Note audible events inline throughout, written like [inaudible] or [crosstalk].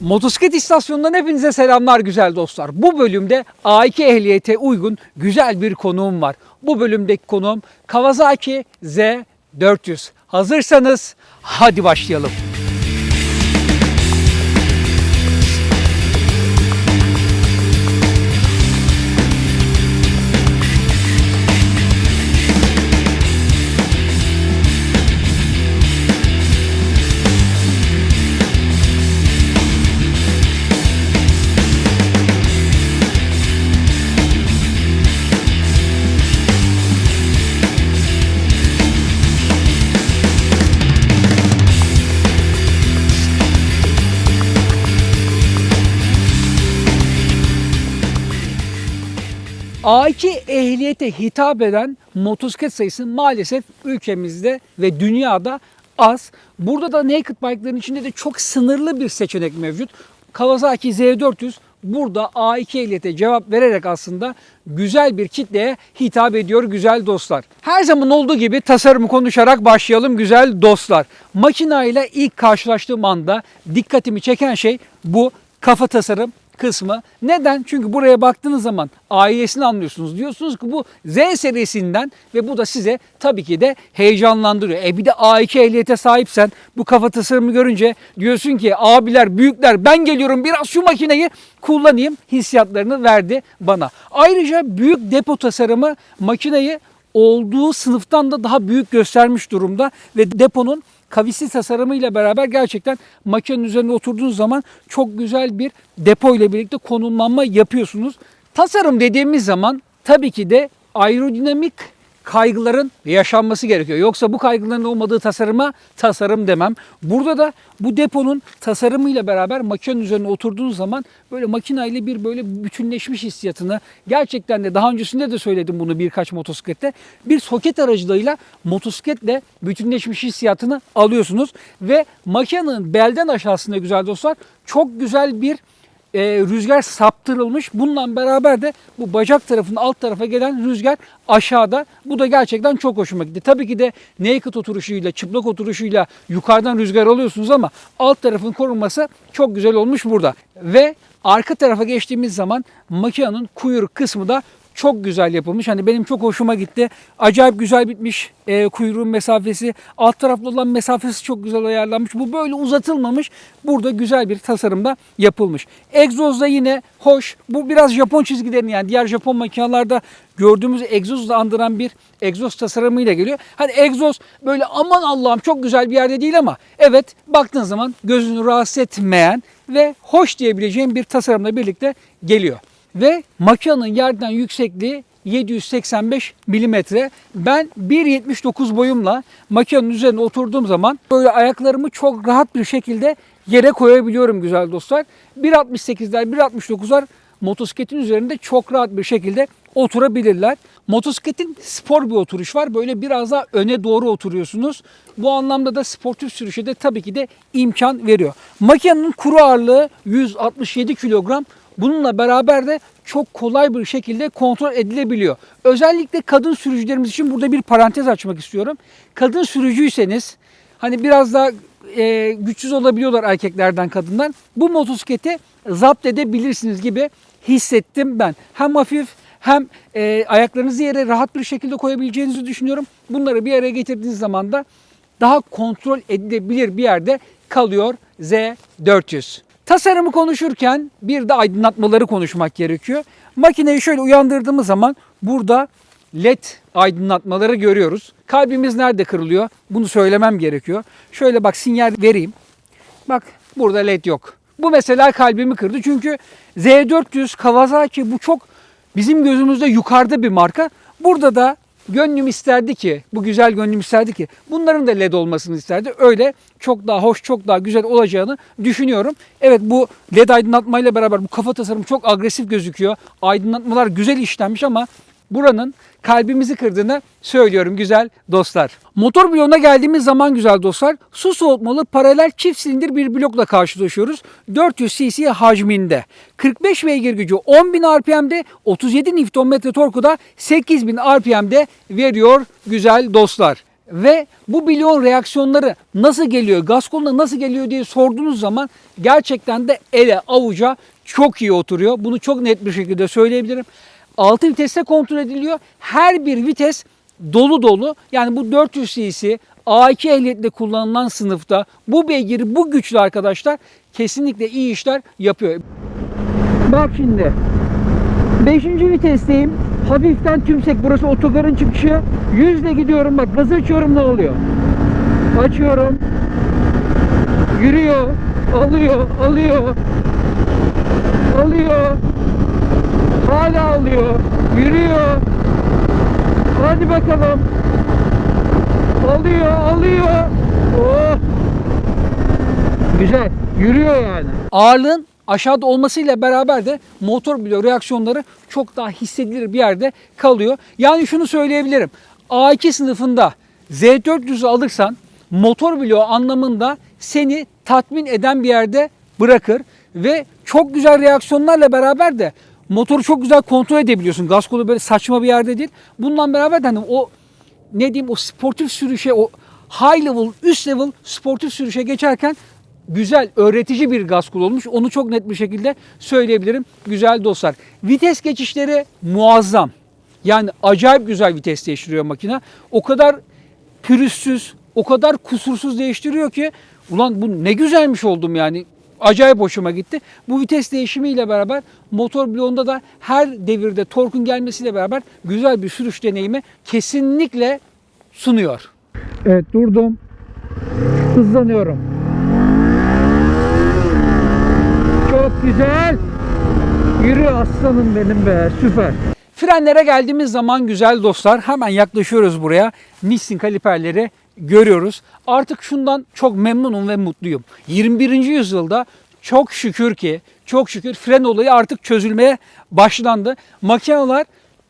Motosiklet istasyonundan hepinize selamlar güzel dostlar. Bu bölümde A2 ehliyete uygun güzel bir konuğum var. Bu bölümdeki konuğum Kawasaki Z400. Hazırsanız hadi başlayalım. A2 ehliyete hitap eden motosiklet sayısı maalesef ülkemizde ve dünyada az. Burada da naked bike'ların içinde de çok sınırlı bir seçenek mevcut. Kawasaki Z400 burada A2 ehliyete cevap vererek aslında güzel bir kitleye hitap ediyor güzel dostlar. Her zaman olduğu gibi tasarımı konuşarak başlayalım güzel dostlar. Makina ile ilk karşılaştığım anda dikkatimi çeken şey bu kafa tasarım kısmı. Neden? Çünkü buraya baktığınız zaman ailesini anlıyorsunuz. Diyorsunuz ki bu Z serisinden ve bu da size tabii ki de heyecanlandırıyor. E bir de A2 ehliyete sahipsen bu kafa tasarımı görünce diyorsun ki abiler, büyükler ben geliyorum biraz şu makineyi kullanayım hissiyatlarını verdi bana. Ayrıca büyük depo tasarımı makineyi olduğu sınıftan da daha büyük göstermiş durumda ve deponun kavisli tasarımıyla beraber gerçekten makinenin üzerine oturduğunuz zaman çok güzel bir depo ile birlikte konumlanma yapıyorsunuz. Tasarım dediğimiz zaman tabii ki de aerodinamik kaygıların yaşanması gerekiyor. Yoksa bu kaygıların olmadığı tasarıma tasarım demem. Burada da bu deponun tasarımıyla beraber makinenin üzerine oturduğunuz zaman böyle makineyle bir böyle bütünleşmiş hissiyatını gerçekten de daha öncesinde de söyledim bunu birkaç motosiklette bir soket aracılığıyla motosikletle bütünleşmiş hissiyatını alıyorsunuz ve makinenin belden aşağısında güzel dostlar çok güzel bir e, rüzgar saptırılmış. Bununla beraber de bu bacak tarafının alt tarafa gelen rüzgar aşağıda. Bu da gerçekten çok hoşuma gitti. Tabii ki de naked oturuşuyla, çıplak oturuşuyla yukarıdan rüzgar alıyorsunuz ama alt tarafın korunması çok güzel olmuş burada. Ve arka tarafa geçtiğimiz zaman makinenin kuyruk kısmı da çok güzel yapılmış. Hani benim çok hoşuma gitti. Acayip güzel bitmiş e, kuyruğun mesafesi. Alt taraflı olan mesafesi çok güzel ayarlanmış. Bu böyle uzatılmamış. Burada güzel bir tasarımda yapılmış. Egzoz da yine hoş. Bu biraz Japon çizgilerini yani diğer Japon makinelerde gördüğümüz egzozla andıran bir egzoz tasarımıyla geliyor. Hani egzoz böyle aman Allah'ım çok güzel bir yerde değil ama evet baktığın zaman gözünü rahatsız etmeyen ve hoş diyebileceğim bir tasarımla birlikte geliyor ve makinenin yerden yüksekliği 785 milimetre. Ben 1.79 boyumla makinenin üzerine oturduğum zaman böyle ayaklarımı çok rahat bir şekilde yere koyabiliyorum güzel dostlar. 1.68'ler 1.69'lar motosikletin üzerinde çok rahat bir şekilde oturabilirler. Motosikletin spor bir oturuş var. Böyle biraz daha öne doğru oturuyorsunuz. Bu anlamda da sportif sürüşe de tabii ki de imkan veriyor. Makinenin kuru ağırlığı 167 kilogram. Bununla beraber de çok kolay bir şekilde kontrol edilebiliyor. Özellikle kadın sürücülerimiz için burada bir parantez açmak istiyorum. Kadın sürücüyseniz hani biraz daha e, güçsüz olabiliyorlar erkeklerden kadınlar. Bu motosikleti zapt edebilirsiniz gibi hissettim ben. Hem hafif hem e, ayaklarınızı yere rahat bir şekilde koyabileceğinizi düşünüyorum. Bunları bir araya getirdiğiniz zaman da daha kontrol edilebilir bir yerde kalıyor Z400. Tasarımı konuşurken bir de aydınlatmaları konuşmak gerekiyor. Makineyi şöyle uyandırdığımız zaman burada led aydınlatmaları görüyoruz. Kalbimiz nerede kırılıyor? Bunu söylemem gerekiyor. Şöyle bak sinyal vereyim. Bak burada led yok. Bu mesela kalbimi kırdı. Çünkü Z400 Kawasaki bu çok bizim gözümüzde yukarıda bir marka. Burada da gönlüm isterdi ki, bu güzel gönlüm isterdi ki bunların da led olmasını isterdi. Öyle çok daha hoş, çok daha güzel olacağını düşünüyorum. Evet bu led aydınlatmayla beraber bu kafa tasarımı çok agresif gözüküyor. Aydınlatmalar güzel işlenmiş ama buranın kalbimizi kırdığını söylüyorum güzel dostlar. Motor bloğuna geldiğimiz zaman güzel dostlar su soğutmalı paralel çift silindir bir blokla karşılaşıyoruz. 400 cc hacminde. 45 beygir gücü 10.000 RPM'de 37 Nm torku da 8.000 RPM'de veriyor güzel dostlar. Ve bu milyon reaksiyonları nasıl geliyor, gaz koluna nasıl geliyor diye sorduğunuz zaman gerçekten de ele avuca çok iyi oturuyor. Bunu çok net bir şekilde söyleyebilirim. 6 viteste kontrol ediliyor. Her bir vites dolu dolu. Yani bu 400 cc A2 ehliyetle kullanılan sınıfta bu beygiri, bu güçlü arkadaşlar kesinlikle iyi işler yapıyor. Bak şimdi. 5. vitesteyim. Hafiften tümsek. Burası otogarın çıkışı. Yüzle gidiyorum bak. Gazı açıyorum ne oluyor? Açıyorum. Yürüyor. Alıyor. Alıyor. Alıyor. Hala alıyor. Yürüyor. Hadi bakalım. Alıyor. Alıyor. Oh. Güzel. Yürüyor yani. Ağırlığın aşağıda olmasıyla beraber de motor bloğu reaksiyonları çok daha hissedilir bir yerde kalıyor. Yani şunu söyleyebilirim. A2 sınıfında Z400'ü alırsan motor bloğu anlamında seni tatmin eden bir yerde bırakır ve çok güzel reaksiyonlarla beraber de motoru çok güzel kontrol edebiliyorsun. Gaz kolu böyle saçma bir yerde değil. Bununla beraber de hani o ne diyeyim o sportif sürüşe o high level üst level sportif sürüşe geçerken güzel öğretici bir gaz kolu olmuş. Onu çok net bir şekilde söyleyebilirim güzel dostlar. Vites geçişleri muazzam. Yani acayip güzel vites değiştiriyor makine. O kadar pürüzsüz, o kadar kusursuz değiştiriyor ki ulan bu ne güzelmiş oldum yani. Acayip hoşuma gitti. Bu vites değişimiyle beraber motor bloğunda da her devirde torkun gelmesiyle beraber güzel bir sürüş deneyimi kesinlikle sunuyor. Evet durdum. Hızlanıyorum. Çok güzel. Yürü aslanım benim be süper. Frenlere geldiğimiz zaman güzel dostlar hemen yaklaşıyoruz buraya. Nissin kaliperleri görüyoruz. Artık şundan çok memnunum ve mutluyum. 21. yüzyılda çok şükür ki çok şükür fren olayı artık çözülmeye başlandı. Makineler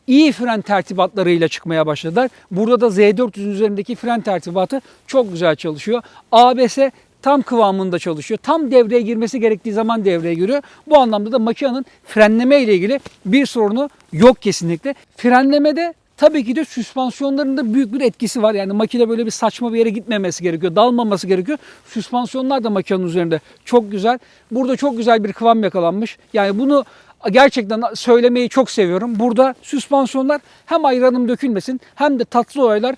iyi fren tertibatlarıyla çıkmaya başladılar. Burada da Z400'ün üzerindeki fren tertibatı çok güzel çalışıyor. ABS tam kıvamında çalışıyor. Tam devreye girmesi gerektiği zaman devreye giriyor. Bu anlamda da makinenin frenleme ile ilgili bir sorunu yok kesinlikle. Frenlemede tabii ki de süspansiyonlarında büyük bir etkisi var. Yani makine böyle bir saçma bir yere gitmemesi gerekiyor. Dalmaması gerekiyor. Süspansiyonlar da makinenin üzerinde çok güzel. Burada çok güzel bir kıvam yakalanmış. Yani bunu gerçekten söylemeyi çok seviyorum. Burada süspansiyonlar hem ayranım dökülmesin hem de tatlı olaylar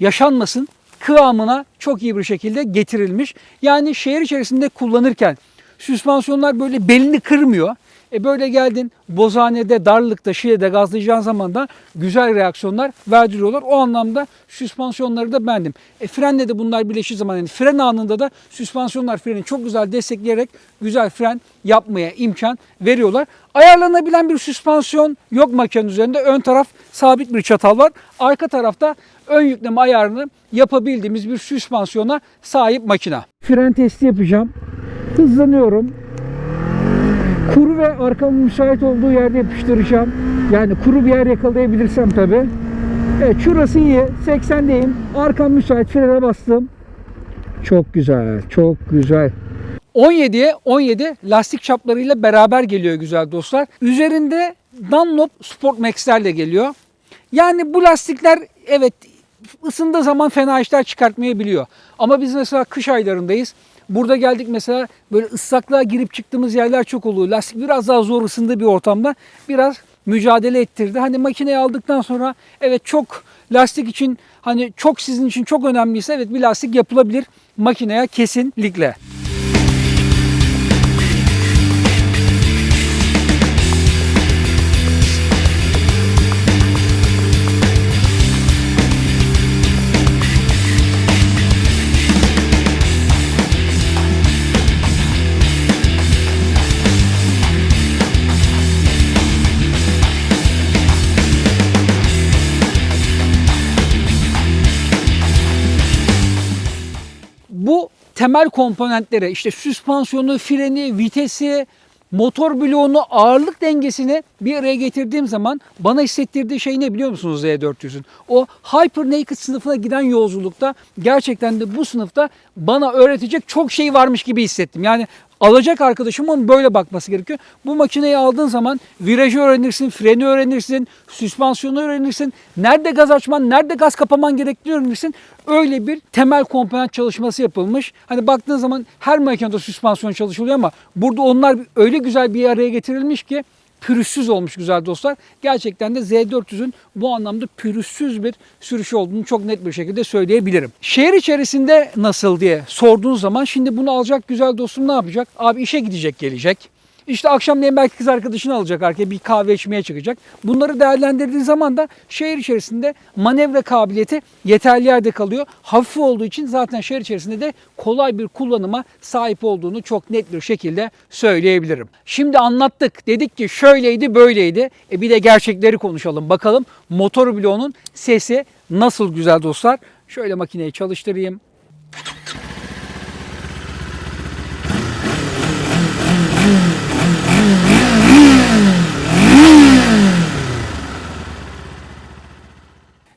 yaşanmasın kıvamına çok iyi bir şekilde getirilmiş. Yani şehir içerisinde kullanırken süspansiyonlar böyle belini kırmıyor. E böyle geldin bozhanede, darlıkta, şilede gazlayacağın zaman da güzel reaksiyonlar verdiriyorlar. O anlamda süspansiyonları da beğendim. E frenle de bunlar birleşir zaman yani fren anında da süspansiyonlar freni çok güzel destekleyerek güzel fren yapmaya imkan veriyorlar. Ayarlanabilen bir süspansiyon yok makinenin üzerinde. Ön taraf sabit bir çatal var. Arka tarafta ön yükleme ayarını yapabildiğimiz bir süspansiyona sahip makine. Fren testi yapacağım. Hızlanıyorum. Kuru ve arkamın müsait olduğu yerde yapıştıracağım. Yani kuru bir yer yakalayabilirsem tabi. Evet şurası iyi. 80'deyim. Arkam müsait. Frene bastım. Çok güzel. Çok güzel. 17'ye 17 lastik çaplarıyla beraber geliyor güzel dostlar. Üzerinde Dunlop Sport Max'lerle geliyor. Yani bu lastikler evet ısındığı zaman fena işler çıkartmayabiliyor. Ama biz mesela kış aylarındayız. Burada geldik mesela böyle ıslaklığa girip çıktığımız yerler çok oluyor. Lastik biraz daha zor ısındığı bir ortamda biraz mücadele ettirdi. Hani makineyi aldıktan sonra evet çok lastik için hani çok sizin için çok önemliyse evet bir lastik yapılabilir makineye kesinlikle. Temel komponentlere işte süspansiyonu, freni, vitesi, motor bloğunu, ağırlık dengesini bir araya getirdiğim zaman bana hissettirdiği şey ne biliyor musunuz Z400'ün? O Hyper Naked sınıfına giden yolculukta gerçekten de bu sınıfta bana öğretecek çok şey varmış gibi hissettim. Yani Alacak arkadaşımın böyle bakması gerekiyor. Bu makineyi aldığın zaman virajı öğrenirsin, freni öğrenirsin, süspansiyonu öğrenirsin. Nerede gaz açman, nerede gaz kapaman gerektiğini öğrenirsin. Öyle bir temel komponent çalışması yapılmış. Hani baktığın zaman her makinede süspansiyon çalışılıyor ama burada onlar öyle güzel bir araya getirilmiş ki pürüzsüz olmuş güzel dostlar. Gerçekten de Z400'ün bu anlamda pürüzsüz bir sürüşü olduğunu çok net bir şekilde söyleyebilirim. Şehir içerisinde nasıl diye sorduğun zaman şimdi bunu alacak güzel dostum ne yapacak? Abi işe gidecek gelecek. İşte akşamleyin belki kız arkadaşını alacak arkaya bir kahve içmeye çıkacak. Bunları değerlendirdiği zaman da şehir içerisinde manevra kabiliyeti yeterli yerde kalıyor. Hafif olduğu için zaten şehir içerisinde de kolay bir kullanıma sahip olduğunu çok net bir şekilde söyleyebilirim. Şimdi anlattık. Dedik ki şöyleydi böyleydi. E bir de gerçekleri konuşalım. Bakalım motor bloğunun sesi nasıl güzel dostlar. Şöyle makineyi çalıştırayım.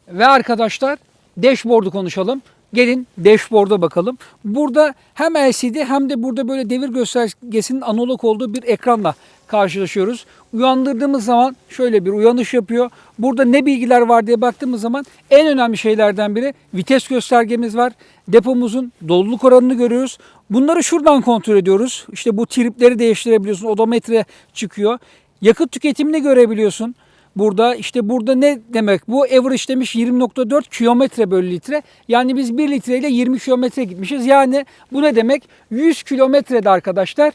Ve arkadaşlar dashboard'u konuşalım. Gelin dashboard'a bakalım. Burada hem LCD hem de burada böyle devir göstergesinin analog olduğu bir ekranla karşılaşıyoruz. Uyandırdığımız zaman şöyle bir uyanış yapıyor. Burada ne bilgiler var diye baktığımız zaman en önemli şeylerden biri vites göstergemiz var. Depomuzun doluluk oranını görüyoruz. Bunları şuradan kontrol ediyoruz. İşte bu tripleri değiştirebiliyorsun. Odometre çıkıyor. Yakıt tüketimini görebiliyorsun. Burada işte burada ne demek bu? Average demiş 20.4 kilometre bölü litre. Yani biz 1 litreyle 20 kilometre gitmişiz. Yani bu ne demek? 100 kilometrede arkadaşlar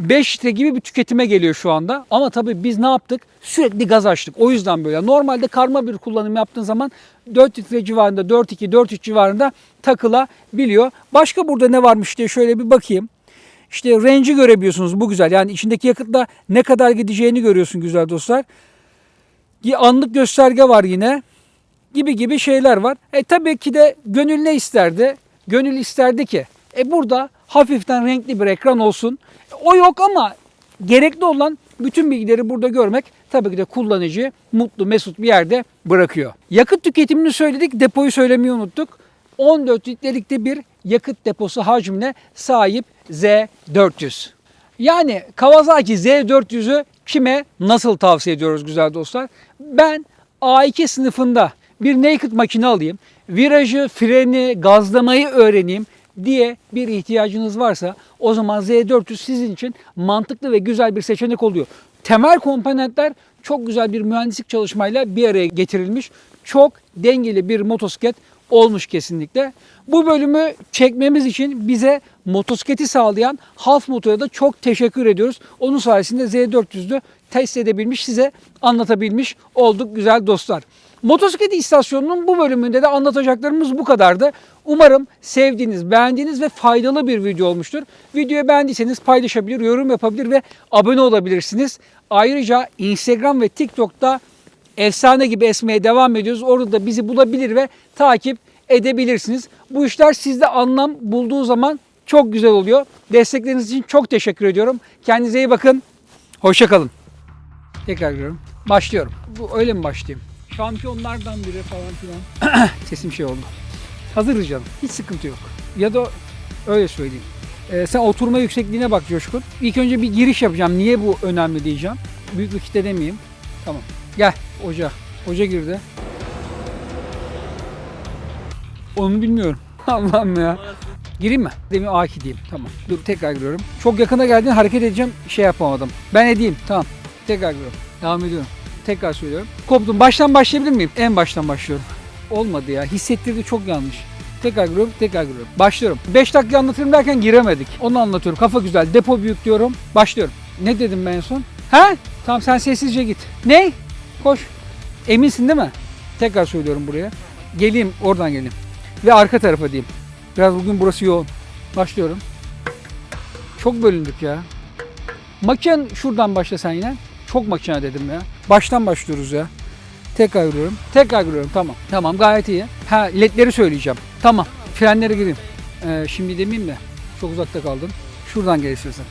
5 litre gibi bir tüketime geliyor şu anda. Ama tabii biz ne yaptık? Sürekli gaz açtık. O yüzden böyle. Normalde karma bir kullanım yaptığın zaman 4 litre civarında, 4.2, 4.3 civarında takılabiliyor. Başka burada ne varmış diye şöyle bir bakayım. İşte range'i görebiliyorsunuz. Bu güzel. Yani içindeki yakıtla ne kadar gideceğini görüyorsun güzel dostlar. Anlık gösterge var yine gibi gibi şeyler var. E tabii ki de gönül ne isterdi? Gönül isterdi ki e burada hafiften renkli bir ekran olsun. E, O yok ama gerekli olan bütün bilgileri burada görmek tabii ki de kullanıcıyı mutlu mesut bir yerde bırakıyor. Yakıt tüketimini söyledik, depoyu söylemeyi unuttuk. 14 litrelikte bir yakıt deposu hacmine sahip Z400. Yani Kawasaki Z400'ü kime nasıl tavsiye ediyoruz güzel dostlar? Ben A2 sınıfında bir naked makine alayım, virajı, freni, gazlamayı öğreneyim diye bir ihtiyacınız varsa o zaman Z400 sizin için mantıklı ve güzel bir seçenek oluyor. Temel komponentler çok güzel bir mühendislik çalışmayla bir araya getirilmiş. Çok dengeli bir motosiklet olmuş kesinlikle. Bu bölümü çekmemiz için bize motosikleti sağlayan Half Motor'a da çok teşekkür ediyoruz. Onun sayesinde Z400'ü test edebilmiş, size anlatabilmiş olduk güzel dostlar. Motosiklet istasyonunun bu bölümünde de anlatacaklarımız bu kadardı. Umarım sevdiğiniz, beğendiğiniz ve faydalı bir video olmuştur. Videoyu beğendiyseniz paylaşabilir, yorum yapabilir ve abone olabilirsiniz. Ayrıca Instagram ve TikTok'ta efsane gibi esmeye devam ediyoruz. Orada da bizi bulabilir ve takip edebilirsiniz. Bu işler sizde anlam bulduğu zaman çok güzel oluyor. Destekleriniz için çok teşekkür ediyorum. Kendinize iyi bakın. Hoşçakalın. Tekrar giriyorum. Başlıyorum. Bu öyle mi başlayayım? Şampiyonlardan biri falan filan. [clears throat] Sesim şey oldu. Hazırız canım. Hiç sıkıntı yok. Ya da öyle söyleyeyim. Ee, sen oturma yüksekliğine bak Coşkun. İlk önce bir giriş yapacağım. Niye bu önemli diyeceğim. Büyük bir kitle demeyeyim. Tamam. Gel hoca. Hoca girdi. Onu bilmiyorum. [laughs] Allah'ım ya. Gireyim mi? Demin A2 diyeyim. Tamam. Dur tekrar giriyorum. Çok yakına geldiğinde hareket edeceğim. Şey yapamadım. Ben edeyim. Tamam. Tekrar giriyorum. Devam ediyorum. Tekrar söylüyorum. Koptum. Baştan başlayabilir miyim? En baştan başlıyorum. Olmadı ya. Hissettirdi çok yanlış. Tekrar giriyorum, tekrar giriyorum. Başlıyorum. 5 dakika anlatırım derken giremedik. Onu anlatıyorum. Kafa güzel. Depo büyük diyorum. Başlıyorum. Ne dedim ben en son? Ha? Tamam sen sessizce git. Ne? Koş. Eminsin değil mi? Tekrar söylüyorum buraya. Geleyim, oradan geleyim. Ve arka tarafa diyeyim. Biraz bugün burası yoğun. Başlıyorum. Çok bölündük ya. Makine şuradan başla sen yine. Çok makine dedim ya. Baştan başlıyoruz ya. Tekrar giriyorum. Tekrar giriyorum. Tamam. Tamam gayet iyi. Ha ledleri söyleyeceğim. Tamam. Frenlere gireyim. Ee, şimdi demeyeyim de. Çok uzakta kaldım. Şuradan gel istiyorsan.